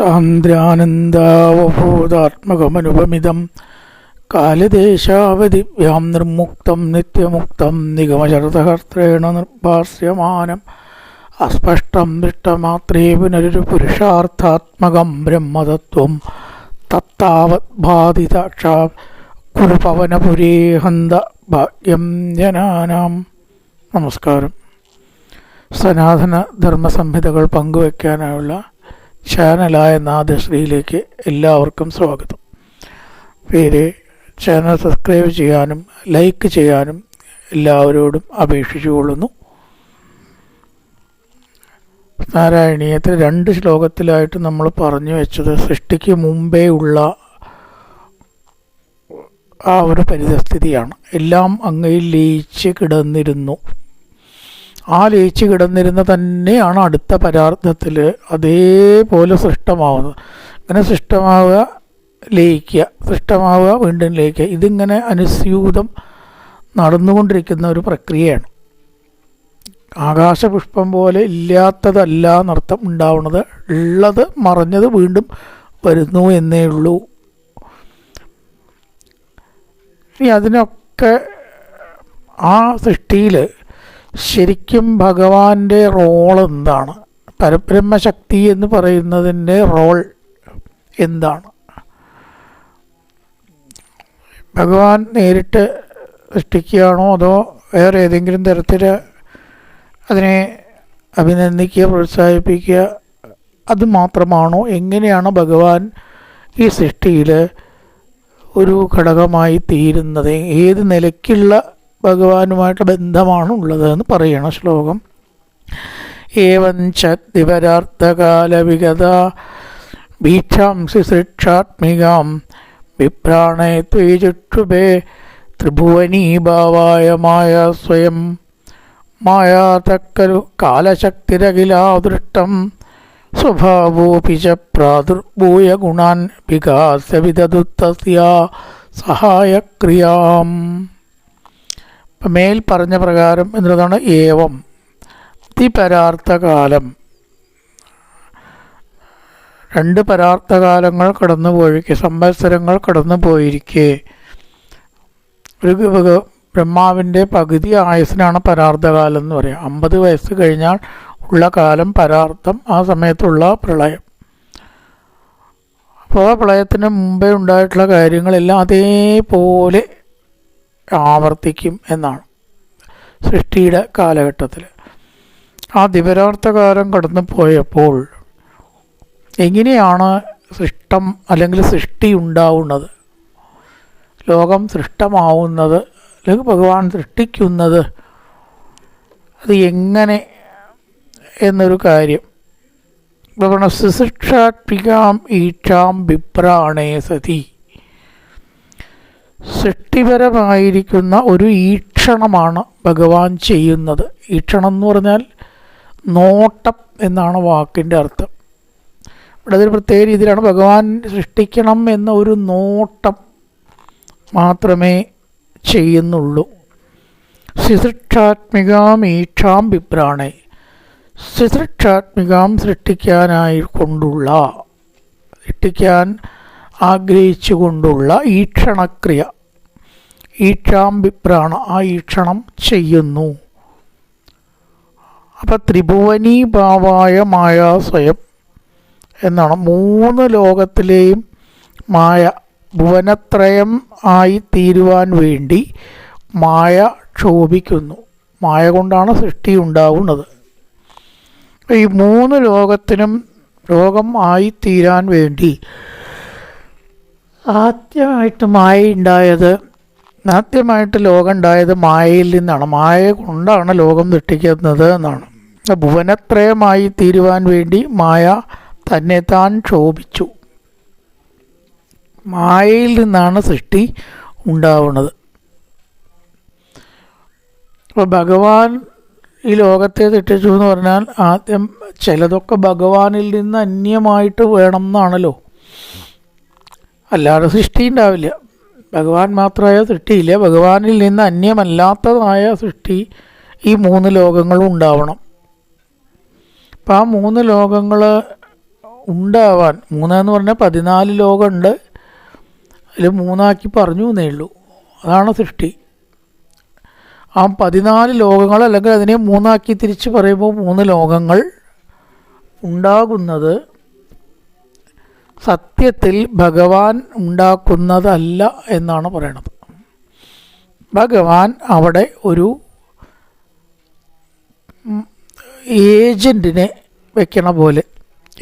സാന്ദ്രാനന്ദാവബോധാത്മകമനുപമിതം കാലദേശാവധിഭ്യാം നിർമുക്തം നിത്യമുക്തം നിഗമശരതകർത്തേണ നിർഭാസ്യമാനം. അസ്പഷ്ടം ദൃഷ്ടമാത്രേ പുനരൊരു പുരുഷാർത്ഥാത്മകം ബ്രഹ്മതത്വം തത്താവത് ബാധിതാക്ഷാ കുരുപവനപുരേ ഹന്ത ഭാഗ്യം ജനാനാം. നമസ്കാരം. സനാതന ധർമ്മസംഹിതകൾ പങ്കുവയ്ക്കാനായുള്ള ചാനലായ നാദശ്രീയിലേക്ക് എല്ലാവർക്കും സ്വാഗതം. പേര് ചാനൽ സബ്സ്ക്രൈബ് ചെയ്യാനും ലൈക്ക് ചെയ്യാനും എല്ലാവരോടും അപേക്ഷിച്ചുകൊള്ളുന്നു. നാരായണീയത്തിൽ രണ്ട് ശ്ലോകത്തിലായിട്ട് നമ്മൾ പറഞ്ഞു വെച്ചത് സൃഷ്ടിക്ക് മുമ്പേ ഉള്ള ആ ഒരു പരിതസ്ഥിതിയാണ്. എല്ലാം അങ്ങയിൽ ലയിച്ച് കിടന്നിരുന്നു. ആ കിടന്നിരുന്ന തന്നെയാണ് അടുത്ത പരാർത്ഥത്തിൽ അതേപോലെ സൃഷ്ടമാവുന്നത്. അങ്ങനെ സൃഷ്ടമാവുക ലയിക്കുക സൃഷ്ടമാവുക വീണ്ടും ലയിക്കുക. ഇതിങ്ങനെ അനുസ്യൂതം നടന്നുകൊണ്ടിരിക്കുന്ന ഒരു പ്രക്രിയയാണ്. ആകാശപുഷ്പം പോലെ ഇല്ലാത്തതല്ല എന്നർത്ഥം ഉണ്ടാവുന്നത്. ഉള്ളത് മറഞ്ഞത് വീണ്ടും വരുന്നു എന്നേ ഉള്ളൂ. ഇനി അതിനൊക്കെ ആ സൃഷ്ടിയിൽ ശരിക്കും ഭഗവാന്റെ റോൾ എന്താണ്? പരബ്രഹ്മശക്തി എന്ന് പറയുന്നതിന്റെ റോൾ എന്താണ്? ഭഗവാൻ നേരിട്ട് സൃഷ്ടിക്കുകയാണോ അതോ വേറെ ഏതെങ്കിലും തരത്തിൽ അതിനെ അഭിനന്ദിക്കുക പ്രോത്സാഹിപ്പിക്കുക അത് മാത്രമാണോ? എങ്ങനെയാണ് ഭഗവാൻ ഈ സൃഷ്ടിയിൽ ഒരു ഘടകമായി തീരുന്നത്? ഏത് നിലയ്ക്കുള്ള ഭഗവാനുമായിട്ട് ബന്ധമാണുള്ളത് എന്ന് പറയണ ശ്ലോകം. ഏവഞ്ച ദിവരാർത്ഥകാലവിഗത ഭീക്ഷാംസി സൃക്ഷാത്മികാം വിപ്രാണേ ത്വചുക്ഷുഭേ ത്രിഭുവനീഭാവായ മായ സ്വയം. മായാതക്കലു കാലശക്തിരഖിലാദൃഷ്ടം സ്വഭാവോപി ച പ്രാദുർഭൂയ ഗുണാൻ വികാസ്യ വിദദുത്തസ്യ സഹായക്രിയാം. ഇപ്പം മേൽ പറഞ്ഞ പ്രകാരം എന്നുള്ളതാണ് ഏവം. തിപരാർത്ഥകാലം രണ്ട് പരാർത്ഥകാലങ്ങൾ കടന്നു പോയിരിക്കെ സംവത്സരങ്ങൾ കടന്നു പോയിരിക്കെ ഒരു ബ്രഹ്മാവിന്റെ പകുതി ആയുസ്സിനാണ് പരാർത്ഥകാലം എന്ന് പറയുക അമ്പത് വയസ്സ് കഴിഞ്ഞാൽ ഉള്ള കാലം പരാർത്ഥം ആ സമയത്തുള്ള പ്രളയം. അപ്പോൾ ആ പ്രളയത്തിന് മുമ്പേ ഉണ്ടായിട്ടുള്ള കാര്യങ്ങളെല്ലാം അതേപോലെ ആവർത്തിക്കും എന്നാണ് സൃഷ്ടിയുടെ കാലഘട്ടത്തിൽ ആ ദിവരാർത്ഥകാലം കടന്നു പോയപ്പോൾ എങ്ങനെയാണ് സൃഷ്ടം അല്ലെങ്കിൽ സൃഷ്ടി ഉണ്ടാവുന്നത് ലോകം സൃഷ്ടമാവുന്നത് അല്ലെങ്കിൽ ഭഗവാൻ സൃഷ്ടിക്കുന്നത് അത് എങ്ങനെ എന്നൊരു കാര്യം ഭഗവാൻ സുശിക്ഷാത്മികാം ഈക്ഷാം വിപ്രാണേ സതി സൃഷ്ടിപരമായിരിക്കുന്ന ഒരു ഈക്ഷണമാണ് ഭഗവാൻ ചെയ്യുന്നത്. ഈക്ഷണം എന്ന് പറഞ്ഞാൽ നോട്ടം എന്നാണ് വാക്കിന്റെ അർത്ഥം. ഇവിടെ അതൊരു പ്രത്യേക രീതിയിലാണ് ഭഗവാൻ സൃഷ്ടിക്കണം എന്ന ഒരു നോട്ടം മാത്രമേ ചെയ്യുന്നുള്ളൂ. ശിശിക്ഷാത്മികാം ഈക്ഷാം വിപ്രാണേ. ശിശിക്ഷാത്മികാം സൃഷ്ടിക്കാനായി കൊണ്ടുള്ള സൃഷ്ടിക്കാൻ ആഗ്രഹിച്ചു കൊണ്ടുള്ള ഈക്ഷണക്രിയ. ഈക്ഷാംബിപ്രാണ ആ ഈക്ഷണം ചെയ്യുന്നു. അപ്പം ത്രിഭുവനീഭാവായ മായ സ്വയം എന്നാണ് മൂന്ന് ലോകത്തിലെയും മായ ഭുവനത്രയം ആയി തീരുവാൻ വേണ്ടി മായ ക്ഷോഭിക്കുന്നു. മായ കൊണ്ടാണ് സൃഷ്ടി ഉണ്ടാവുന്നത്. ഈ മൂന്ന് ലോകത്തിനും ലോകം ആയിത്തീരാൻ വേണ്ടി ആദ്യമായിട്ട് മായ ഉണ്ടായത് ആദ്യമായിട്ട് ലോകം ഉണ്ടായത് മായയിൽ നിന്നാണ്. മായ കൊണ്ടാണ് ലോകം സൃഷ്ടിക്കുന്നത് എന്നാണ്. ഭുവനത്രയമായി തീരുവാൻ വേണ്ടി മായ തന്നെ താൻ ക്ഷോഭിച്ചു. മായയിൽ നിന്നാണ് സൃഷ്ടി ഉണ്ടാവുന്നത്. അപ്പോൾ ഭഗവാൻ ഈ ലോകത്തെ തെറ്റിച്ചു എന്ന് പറഞ്ഞാൽ ആദ്യം ചിലതൊക്കെ ഭഗവാനിൽ നിന്ന് അന്യമായിട്ട് വേണം എന്നാണല്ലോ. അല്ലാതെ സൃഷ്ടി ഉണ്ടാവില്ല ഭഗവാൻ മാത്രമായ സൃഷ്ടിയില്ല. ഭഗവാനിൽ നിന്ന് അന്യമല്ലാത്തതായ സൃഷ്ടി ഈ മൂന്ന് ലോകങ്ങളും ഉണ്ടാവണം. അപ്പം ആ മൂന്ന് ലോകങ്ങൾ ഉണ്ടാവാൻ മൂന്നെന്ന് പറഞ്ഞാൽ പതിനാല് ലോകമുണ്ട് അതിൽ മൂന്നാക്കി പറഞ്ഞു എന്നേ ഉള്ളൂ. അതാണ് സൃഷ്ടി. ആ പതിനാല് ലോകങ്ങൾ അല്ലെങ്കിൽ അതിനെ മൂന്നാക്കി തിരിച്ച് പറയുമ്പോൾ മൂന്ന് ലോകങ്ങൾ ഉണ്ടാകുന്നത് സത്യത്തിൽ ഭഗവാൻ ഉണ്ടാക്കുന്നതല്ല എന്നാണ് പറയണത്. ഭഗവാൻ അവിടെ ഒരു ഏജന്റിനെ വെക്കണ പോലെ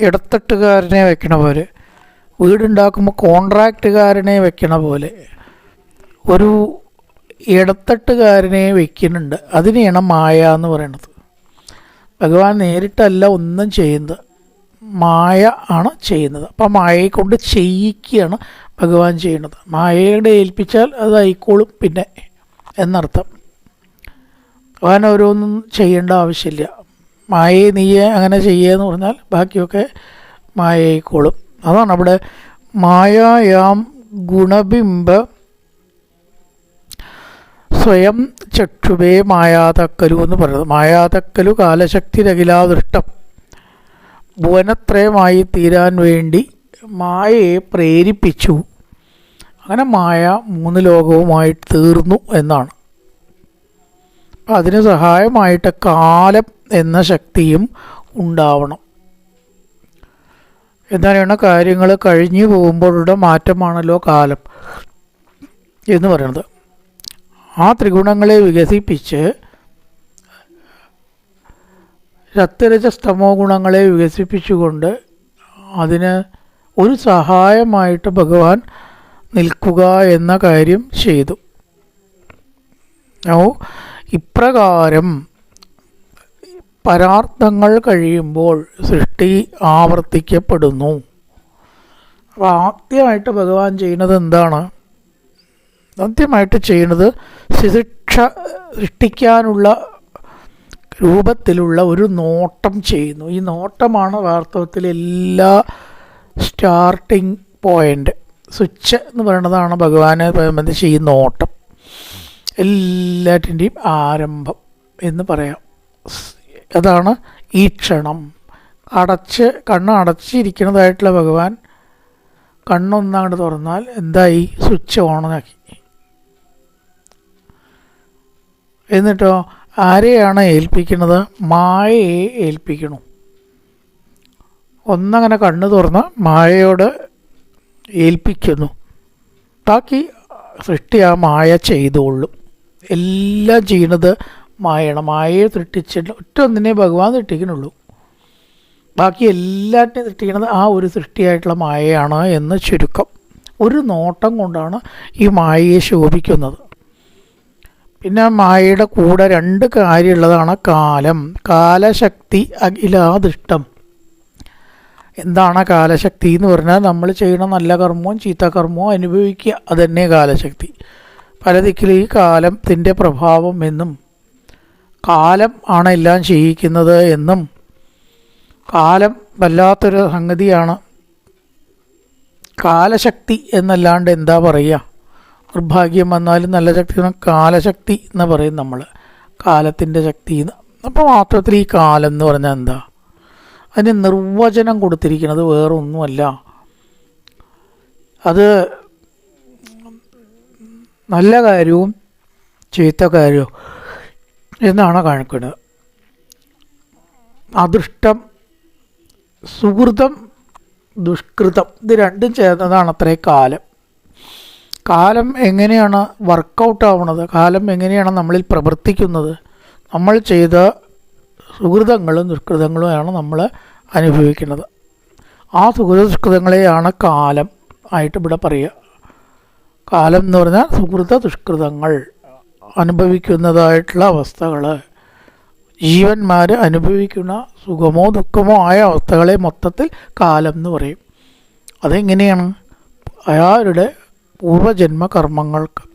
ഇടത്തട്ടുകാരനെ വെക്കണ പോലെ വീടുണ്ടാക്കുമ്പോൾ കോൺട്രാക്റ്റുകാരനെ വെക്കണ പോലെ ഒരു ഇടത്തട്ടുകാരനെ വെക്കുന്നുണ്ട്. അതിനെയാണ് മായ എന്ന് പറയുന്നത് ഭഗവാൻ നേരിട്ടല്ല ഒന്നും ചെയ്യുന്നത്. മായ ആണ് ചെയ്യുന്നത്. അപ്പോൾ മായയെ കൊണ്ട് ചെയ്യിക്കുകയാണ് ഭഗവാൻ ചെയ്യുന്നത്. മായയുടെ ഏൽപ്പിച്ചാൽ അത് ആയിക്കോളും പിന്നെ എന്നർത്ഥം. ഭഗവാൻ ഓരോന്നും ചെയ്യേണ്ട ആവശ്യമില്ല. മായയെ നീയെ അങ്ങനെ ചെയ്യുകയെന്ന് പറഞ്ഞാൽ ബാക്കിയൊക്കെ മായയിക്കോളും അതാണ് അവിടെ മായായാം ഗുണബിംബ സ്വയം ചക്ഷുബേ മായാതക്കലു എന്ന് പറയുന്നത്. മായാതക്കലു കാലശക്തി രകിലാദൃഷ്ടം ഭുവനത്രയമായി തീരാൻ വേണ്ടി മായയെ പ്രേരിപ്പിച്ചു. അങ്ങനെ മായ മൂന്ന് ലോകവുമായി തീർന്നു എന്നാണ്. അതിന് സഹായമായിട്ട് കാലം എന്ന ശക്തിയും ഉണ്ടാവണം. എന്നാലാണ് കാര്യങ്ങൾ കഴിഞ്ഞു പോകുമ്പോഴുള്ള മാറ്റമാണല്ലോ കാലം എന്ന് പറയുന്നത്. ആ ത്രിഗുണങ്ങളെ വികസിപ്പിച്ച് രക്തരജസ്തമോ ഗുണങ്ങളെ വികസിപ്പിച്ചുകൊണ്ട് അതിന് ഒരു സഹായമായിട്ട് ഭഗവാൻ നിൽക്കുക എന്ന കാര്യം ചെയ്തു. ഓ ഇപ്രകാരം പരാർത്ഥങ്ങൾ കഴിയുമ്പോൾ സൃഷ്ടി ആവർത്തിക്കപ്പെടുന്നു. അപ്പോൾ ആദ്യമായിട്ട് ഭഗവാൻ ചെയ്യുന്നത് എന്താണ്? ആദ്യമായിട്ട് ചെയ്യുന്നത് ശിശിക്ഷ സൃഷ്ടിക്കാനുള്ള രൂപത്തിലുള്ള ഒരു നോട്ടം ചെയ്യുന്നു. ഈ നോട്ടമാണ് വാസ്തവത്തിൽ എല്ലാ സ്റ്റാർട്ടിങ് പോയിന്റ് സ്വിച്ച് എന്ന് പറയുന്നതാണ് ഭഗവാനെ സംബന്ധിച്ച് ഈ നോട്ടം. എല്ലാറ്റിന്റെയും ആരംഭം എന്ന് പറയാം. അതാണ് ഈ ക്ഷണം. അടച്ച് കണ്ണ് അടച്ചിരിക്കുന്നതായിട്ടുള്ള ഭഗവാൻ കണ്ണൊന്നാണ്ട് തുറന്നാൽ എന്തായി? സ്വിച്ച് ഓണാക്കി എന്നിട്ടോ ആരെയാണ് ഏൽപ്പിക്കുന്നത്? മായയെ ഏൽപ്പിക്കണു ഒന്നങ്ങനെ കണ്ണു തുറന്ന് മായയോട് ഏൽപ്പിക്കുന്നു. ബാക്കി സൃഷ്ടി ആ മായ ചെയ്തുകൊള്ളും. എല്ലാം ചെയ്യുന്നത് മായയാണ്. മായയെ സൃഷ്ടിച്ചിട്ട് ഒറ്റ ഒന്നിനെ ഭഗവാൻ സൃഷ്ടിക്കണുള്ളൂ ബാക്കി എല്ലാറ്റിനെയും സൃഷ്ടിക്കുന്നത് ആ ഒരു സൃഷ്ടിയായിട്ടുള്ള മായയാണ് എന്ന് ചുരുക്കം. ഒരു നോട്ടം കൊണ്ടാണ് ഈ മായയെ ശോഭിക്കുന്നത്. പിന്നെ മായയുടെ കൂടെ രണ്ട് കാര്യമുള്ളതാണ് കാലം. കാലശക്തി അഖിലാദിഷ്ടം. എന്താണ് കാലശക്തി എന്ന് പറഞ്ഞാൽ നമ്മൾ ചെയ്യുന്ന നല്ല കർമ്മവും ചീത്ത കർമ്മവും അനുഭവിക്കുക അതന്നെ കാലശക്തി. പല ദിക്കിലും ഈ കാലത്തിന്റെ പ്രഭാവം എന്നും കാലം ആണ് എല്ലാം ചെയ്യിക്കുന്നത് എന്നും കാലം വല്ലാത്തൊരു സംഗതിയാണ്. കാലശക്തി എന്നല്ലാണ്ട് എന്താ പറയുക? നിർഭാഗ്യം വന്നാലും നല്ല ശക്തി കാലശക്തി എന്ന് പറയും നമ്മൾ കാലത്തിന്റെ ശക്തി അപ്പോൾ മാത്രത്തിൽ ഈ കാലം എന്ന് പറഞ്ഞാൽ എന്താ? അതിന് നിർവചനം കൊടുത്തിരിക്കുന്നത് വേറൊന്നുമല്ല. അത് നല്ല കാര്യവും ചീത്ത കാര്യവും എന്നാണ് കാണിക്കുന്നത്. അദൃഷ്ടം സുഹൃതം ദുഷ്കൃതം ഇത് രണ്ടും ചേർന്നതാണ് അത്രേ കാലം. കാലം എങ്ങനെയാണ് വർക്കൗട്ട് ആവുന്നത്? കാലം എങ്ങനെയാണ് നമ്മളിൽ പ്രവർത്തിക്കുന്നത്? നമ്മൾ ചെയ്ത സുഹൃതങ്ങളും ദുഷ്കൃതങ്ങളുമാണ് നമ്മൾ അനുഭവിക്കുന്നത്. ആ സുഹൃത ദുഷ്കൃതങ്ങളെയാണ് കാലം ആയിട്ട് ഇവിടെ പറയുക. കാലം എന്ന് പറഞ്ഞാൽ സുഹൃത ദുഷ്കൃതങ്ങൾ അനുഭവിക്കുന്നതായിട്ടുള്ള അവസ്ഥകൾ. ജീവന്മാർ അനുഭവിക്കുന്ന സുഖമോ ദുഃഖമോ ആയ അവസ്ഥകളെ മൊത്തത്തിൽ കാലം എന്ന് പറയും. അതെങ്ങനെയാണ്? അയാളുടെ പൂർവജന്മ കർമ്മങ്ങൾക്ക്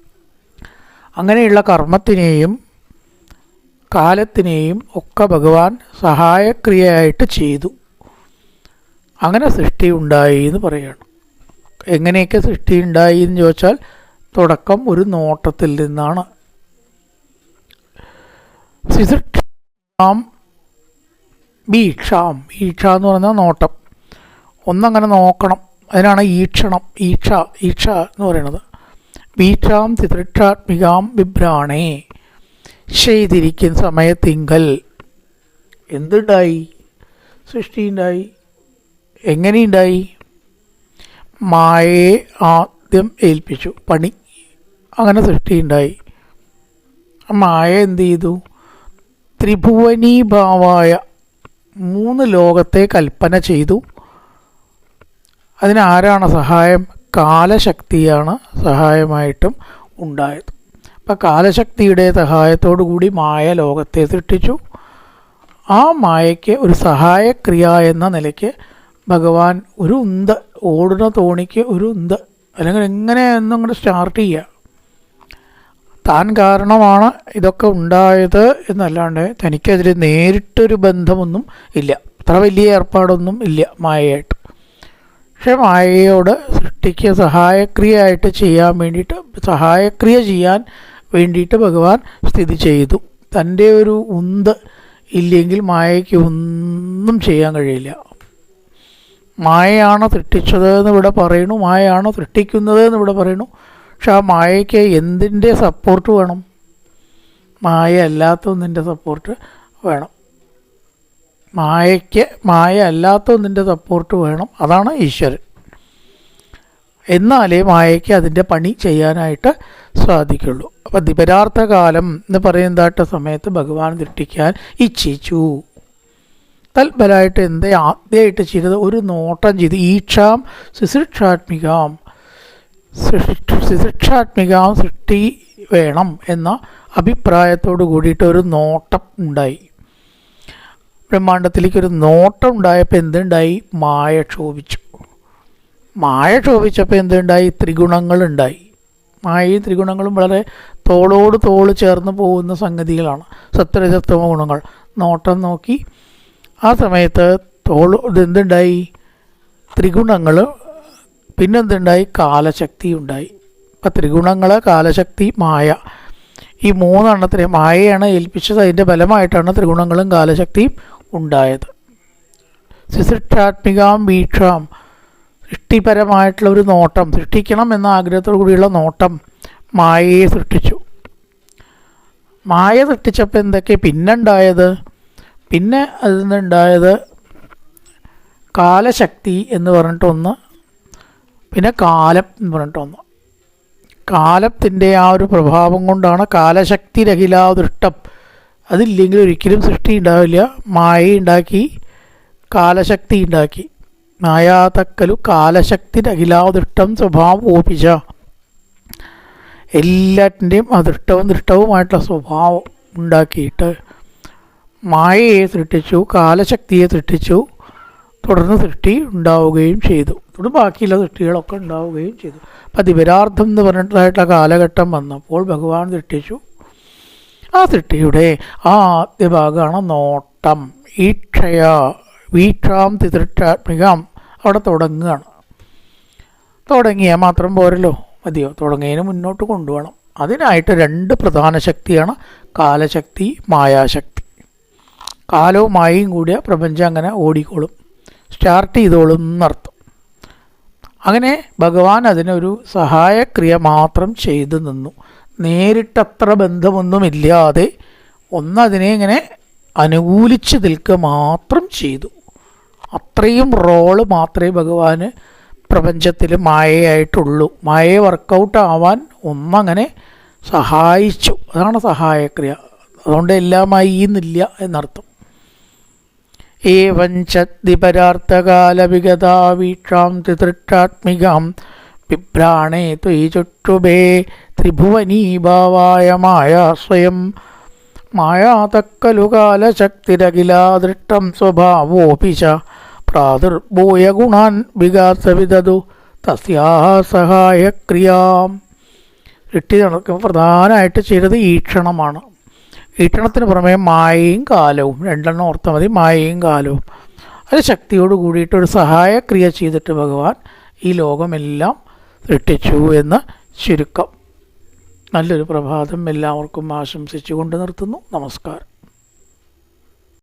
അങ്ങനെയുള്ള കർമ്മത്തിനെയും കാലത്തിനെയും ഒക്കെ ഭഗവാൻ സഹായക്രിയയായിട്ട് ചെയ്തു. അങ്ങനെ സൃഷ്ടി ഉണ്ടായി എന്ന് പറയുകയാണ് എങ്ങനെയൊക്കെ സൃഷ്ടി ഉണ്ടായി എന്ന് ചോദിച്ചാൽ തുടക്കം ഒരു നോട്ടത്തിൽ നിന്നാണ്. സിസൃക്ഷാം ഭീക്ഷാം. ഭീക്ഷ എന്ന് പറഞ്ഞാൽ നോട്ടം. ഒന്നങ്ങനെ നോക്കണം. അതിനാണ് ഈക്ഷണം ഈക്ഷ ഈക്ഷ എന്ന് പറയുന്നത്. വീക്ഷാം തിതൃക്ഷാത്മികാം വിഭ്രാണേ. ചെയ്തിരിക്കുന്ന സമയത്തിങ്കൽ എന്തുണ്ടായി? സൃഷ്ടിയുണ്ടായി. എങ്ങനെയുണ്ടായി? മായയെ ആദ്യം ഏൽപ്പിച്ചു. പണി. അങ്ങനെ സൃഷ്ടിയുണ്ടായി. മായ എന്ത് ചെയ്തു? ത്രിഭുവനീഭാവായ മൂന്ന് ലോകത്തെ കൽപ്പന ചെയ്തു. അതിനാരാണ് സഹായം? കാലശക്തിയാണ് സഹായമായിട്ടും ഉണ്ടായത്. അപ്പം കാലശക്തിയുടെ സഹായത്തോടു കൂടി മായ ലോകത്തെ സൃഷ്ടിച്ചു. ആ മായയ്ക്ക് ഒരു സഹായക്രിയ എന്ന നിലയ്ക്ക് ഭഗവാൻ ഒരു ഉന്ത് ഓടുന്ന തോണിക്ക് ഒരു ഉന്ത് അല്ലെങ്കിൽ എങ്ങനെ എന്നും അങ്ങോട്ട് സ്റ്റാർട്ട് ചെയ്യുക താൻ കാരണമാണ് ഇതൊക്കെ ഉണ്ടായത് എന്നല്ലാണ്ട് തനിക്കതിൽ നേരിട്ടൊരു ബന്ധമൊന്നും ഇല്ല. അത്ര വലിയ ഏർപ്പാടൊന്നും ഇല്ല മായയായിട്ട്. പക്ഷെ മായയോട് സൃഷ്ടിക്ക് സഹായക്രിയയായിട്ട് ചെയ്യാൻ വേണ്ടിയിട്ട് സഹായക്രിയ ചെയ്യാൻ വേണ്ടിയിട്ട് ഭഗവാൻ സ്ഥിതി ചെയ്തു. തന്റെ ഒരു ഉന്ത് ഇല്ലെങ്കിൽ മായയ്ക്ക് ഒന്നും ചെയ്യാൻ കഴിയില്ല. മായയാണോ സൃഷ്ടിച്ചത് എന്ന് ഇവിടെ പറയണു മായയാണോ സൃഷ്ടിക്കുന്നത് എന്ന് ഇവിടെ പറയണു പക്ഷെ ആ മായയ്ക്ക് എന്തിന്റെ സപ്പോർട്ട് വേണം? മായ അല്ലാത്ത ഒന്നിന്റെ സപ്പോർട്ട് വേണം. മായയ്ക്ക് മായ അല്ലാത്ത ഒന്നിന്റെ സപ്പോർട്ട് വേണം. അതാണ് ഈശ്വരൻ. എന്നാലേ മായയ്ക്ക് അതിന്റെ പണി ചെയ്യാനായിട്ട് സാധിക്കുള്ളൂ. അപ്പോൾ ദിപരാർത്ഥ കാലം എന്ന് പറയുന്നതായിട്ട് സമയത്ത് ഭഗവാൻ ദൃഷ്ടിക്കാൻ ഇച്ഛിച്ചു. തൽഫലമായിട്ട് എന്തേ ആദ്യമായിട്ട് ചെയ്തത്? ഒരു നോട്ടം ചെയ്ത് ഈക്ഷാം ശുശ്രൂഷാത്മികാം ശുശ്രൂഷാത്മികാം സൃഷ്ടി വേണം എന്ന അഭിപ്രായത്തോട് കൂടിയിട്ട് ഒരു നോട്ടം ഉണ്ടായി. ബ്രഹ്മാണ്ടത്തിലേക്ക് ഒരു നോട്ടം ഉണ്ടായപ്പോൾ എന്തുണ്ടായി? മായ ക്ഷോഭിച്ചു. മായ ക്ഷോഭിച്ചപ്പോൾ എന്തുണ്ടായി? ത്രിഗുണങ്ങളുണ്ടായി. മായയും ത്രിഗുണങ്ങളും വളരെ തോളോട് തോൾ ചേർന്ന് പോകുന്ന സംഗതികളാണ്. സത്വരജത്വമ ഗുണങ്ങൾ. നോട്ടം നോക്കി. ആ സമയത്ത് തോൾ ഇതെന്തുണ്ടായി ത്രിഗുണങ്ങൾ. പിന്നെന്തുണ്ടായി? കാലശക്തി ഉണ്ടായി. അപ്പം ത്രിഗുണങ്ങൾ കാലശക്തി മായ. ഈ മൂന്നെണ്ണത്തിനെ മായയാണ് ഏൽപ്പിച്ചത്. അതിന്റെ ബലമായിട്ടാണ് ത്രിഗുണങ്ങളും കാലശക്തിയും ഉണ്ടായത്. ശിശിക്ഷാത്മികാം വീക്ഷാം സൃഷ്ടിപരമായിട്ടുള്ള ഒരു നോട്ടം സൃഷ്ടിക്കണം എന്ന ആഗ്രഹത്തോടു കൂടിയുള്ള നോട്ടം മായയെ സൃഷ്ടിച്ചു. മായ സൃഷ്ടിച്ചപ്പോൾ എന്തൊക്കെ പിന്നുണ്ടായത്? പിന്നെ അതിൽ നിന്നുണ്ടായത് കാലശക്തി എന്ന് പറഞ്ഞിട്ടൊന്ന് പിന്നെ കാലം എന്ന് പറഞ്ഞിട്ടൊന്ന് കാലത്തിന്റെ ആ ഒരു പ്രഭാവം കൊണ്ടാണ് കാലശക്തി രഹിലാദൃഷ്ടം അതില്ലെങ്കിൽ ഒരിക്കലും സൃഷ്ടി ഉണ്ടാവില്ല മായ ഉണ്ടാക്കി. കാലശക്തി ഉണ്ടാക്കി മായാതക്കലു കാലശക്തി അഖിലാദൃഷ്ടം സ്വഭാവം ഓപിച്ച. എല്ലാറ്റിന്റെയും അദൃഷ്ടവും ദൃഷ്ടവുമായിട്ടുള്ള സ്വഭാവം ഉണ്ടാക്കിയിട്ട് മായയെ സൃഷ്ടിച്ചു കാലശക്തിയെ സൃഷ്ടിച്ചു. തുടർന്ന് സൃഷ്ടി ഉണ്ടാവുകയും ചെയ്തു. തുടർന്ന് ബാക്കിയുള്ള സൃഷ്ടികളൊക്കെ ഉണ്ടാവുകയും ചെയ്തു. അപ്പം ദിവരാർത്ഥം എന്ന് പറഞ്ഞിട്ടുള്ളതായിട്ടുള്ള കാലഘട്ടം വന്നപ്പോൾ ഭഗവാൻ സൃഷ്ടിച്ചു. ആ സൃഷ്ടിയുടെ ആദ്യ ഭാഗമാണ് നോട്ടം. ഈക്ഷയ വീക്ഷാം തിതൃക്ഷാത്മികം അവിടെ തുടങ്ങുകയാണ്. തുടങ്ങിയാൽ മാത്രം പോരല്ലോ. മതിയോ? തുടങ്ങിയതിന് മുന്നോട്ട് കൊണ്ടുപോകണം. അതിനായിട്ട് രണ്ട് പ്രധാന ശക്തിയാണ് കാലശക്തി മായാശക്തി. കാലവും മായയും കൂടിയ പ്രപഞ്ചം അങ്ങനെ ഓടിക്കോളും. സ്റ്റാർട്ട് ചെയ്തോളും എന്നർത്ഥം. അങ്ങനെ ഭഗവാൻ അതിനൊരു സഹായക്രിയ മാത്രം ചെയ്തു നിന്നു. നേരിട്ടത്ര ബന്ധമൊന്നുമില്ലാതെ ഒന്നതിനെ ഇങ്ങനെ അനുകൂലിച്ച് നിൽക്കുക മാത്രം ചെയ്തു. അത്രയും റോൾ മാത്രമേ ഭഗവാന് പ്രപഞ്ചത്തിൽ മായയായിട്ടുള്ളൂ. മായയെ വർക്കൗട്ട് ആവാൻ ഒന്നങ്ങനെ സഹായിച്ചു. അതാണ് സഹായക്രിയ. അതുകൊണ്ട് എല്ലാമായി എന്നില്ല എന്നർത്ഥം. ഏവഞ്ചദ്ദിപരാർത്ഥകാലവിഗതാ വീക്ഷാം തിതൃക്ഷാത്മികാം വിഭ്രാണേ ത്വയി ചുട്ടുബേ ത്രിഭുവനീഭാവായ മായാശ്രയം സ്വയം. മായാതക്കലു കാലശക്തിരഖിലാദൃഷ്ടം സ്വഭാവോപി ച പ്രാദുർഭൂയ ഗുണാൻ വികാസവിദതു തസ്യാ സഹായക്രിയാം ഇട്ടി നടക്കുമ്പോൾ പ്രധാനമായിട്ട് ചെയ്തത് ഈക്ഷണമാണ്. ഈക്ഷണത്തിന് പുറമെ മായയും കാലവും രണ്ടെണ്ണം ഓർത്താൽ മതി മായയും കാലവും. അത് ശക്തിയോട് കൂടിയിട്ട് ഒരു സഹായക്രിയ ചെയ്തിട്ട് ഭഗവാൻ ഈ ലോകമെല്ലാം സൃഷ്ടിച്ചു എന്ന് ചുരുക്കം. നല്ലൊരു പ്രഭാതം എല്ലാവർക്കും ആശംസിച്ചുകൊണ്ട് നിർത്തുന്നു. നമസ്കാരം.